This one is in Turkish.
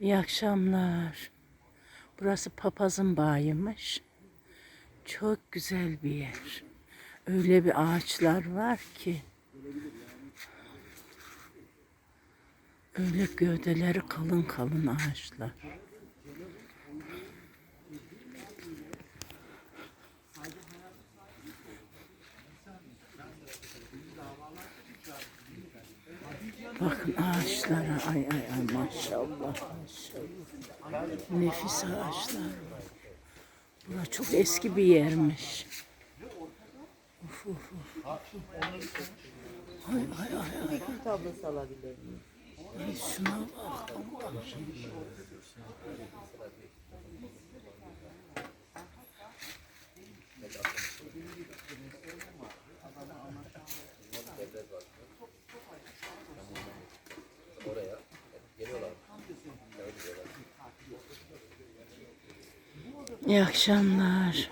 İyi akşamlar. Burası papazın bağıymış. Çok güzel bir yer. Öyle bir ağaçlar var ki. Öyle gövdeleri kalın kalın ağaçlar. Bakın ağaçlara ay ay ay maşallah maşallah. Nefis ağaçlar. Bura çok eski bir yermiş. Uf, uf, uf. Ay ay ay ay. Ay şuna bak. Allah. İyi akşamlar.